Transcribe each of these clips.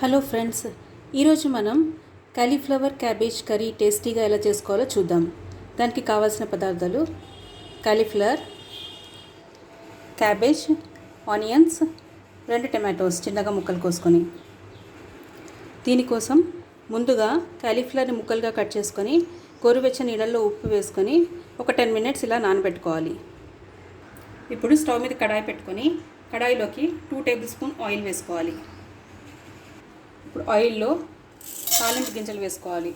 Hello friends ఈరోజు మనం cauliflower cabbage curry టేస్టీగా ఎలా చేసుకోవాలో చూద్దాం. దానికి కావాల్సిన పదార్థాలు కాలీఫ్లవర్ క్యాబేజ్ ఆనియన్స్ రెండు టమాటోస్ చిన్నగా ముక్కలు కోసుకొని. దీనికోసం ముందుగా కాలీఫ్లవర్ని ముక్కలుగా కట్ చేసుకొని గోరువెచ్చని నీళ్ళల్లో ఉప్పు వేసుకొని ఒక టెన్ మినిట్స్ ఇలా నానబెట్టుకోవాలి. ఇప్పుడు స్టవ్ మీద కడాయి పెట్టుకొని కడాయిలోకి టూ టేబుల్ స్పూన్ ఆయిల్ వేసుకోవాలి. ఇప్పుడు ఆయిల్లో తాలింపు గింజలు వేసుకోవాలి.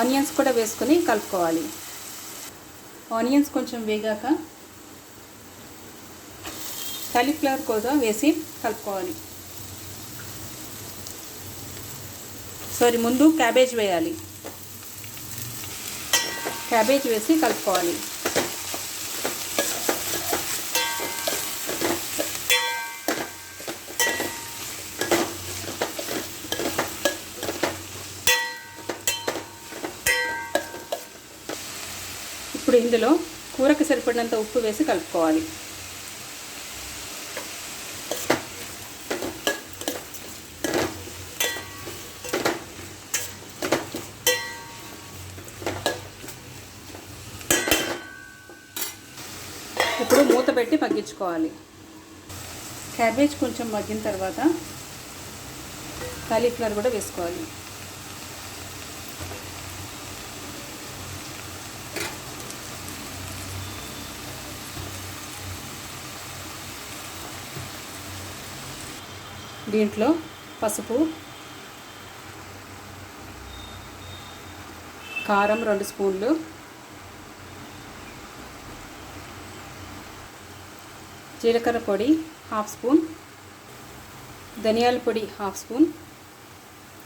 ఆనియన్స్ కూడా వేసుకొని కలుపుకోవాలి. ఆనియన్స్ కొంచెం వేగాక కాలీఫ్లవర్ కూడా వేసి కలుపుకోవాలి. సారీ ముందు క్యాబేజ్ వేయాలి. క్యాబేజ్ వేసి కలుపుకోవాలి. ఇప్పుడు ఇందులో కూరకు సరిపడినంత ఉప్పు వేసి కలుపుకోవాలి. ఇప్పుడు మూత పెట్టి మగ్గించుకోవాలి. క్యాబేజ్ కొంచెం మగ్గిన తర్వాత కాలీఫ్లవర్ కూడా వేసుకోవాలి. దీంట్లో పసుపు కారం రెండు స్పూన్లు జీలకర్ర పొడి హాఫ్ స్పూన్ ధనియాల పొడి హాఫ్ స్పూన్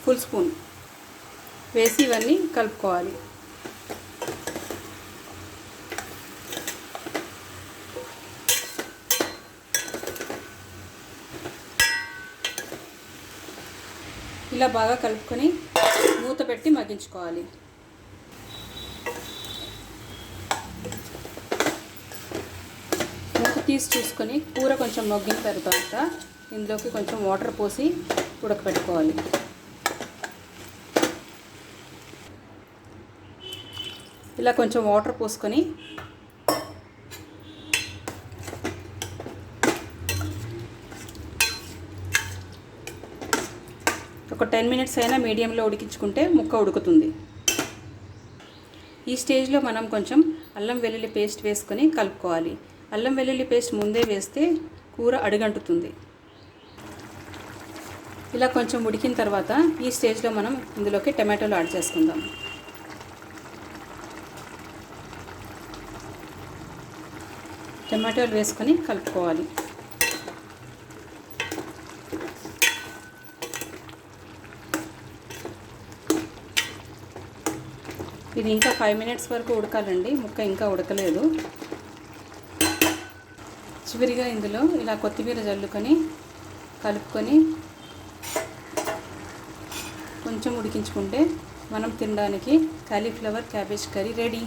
ఫుల్ స్పూన్. వేసి ఇవన్నీ కలుపుకోవాలి. ఇలా బాగా కలుపుకొని మూత పెట్టి మగ్గించుకోవాలి. మూత తీసి చూసుకొని కూర కొంచెం మగ్గిన తర్వాత ఇందులోకి కొంచెం వాటర్ పోసి ఉడకపెట్టుకోవాలి. ఇలా కొంచెం వాటర్ పోసుకొని ఒక టెన్ మినిట్స్ అయినా మీడియంలో ఉడికించుకుంటే ముక్క ఉడుకుతుంది. ఈ స్టేజ్లో మనం కొంచెం అల్లం వెల్లుల్లి పేస్ట్ వేసుకొని కలుపుకోవాలి. అల్లం వెల్లుల్లి పేస్ట్ ముందే వేస్తే కూర అడుగంటుతుంది. ఇలా కొంచెం ఉడికిన తర్వాత ఈ స్టేజ్లో మనం ఇందులోకి టమాటోలు యాడ్ చేసుకుందాం. టమాటోలు వేసుకొని కలుపుకోవాలి. ఇది ఇంకా ఫైవ్ మినిట్స్ వరకు ఉడకాలండి. ముక్క ఇంకా ఉడకలేదు. చివరిగా ఇందులో ఇలా కొత్తిమీర జల్లుకొని కలుపుకొని కొంచెం ఉడికించుకుంటే మనం తినడానికి కాలీఫ్లవర్ క్యాబేజ్ కర్రీ రెడీ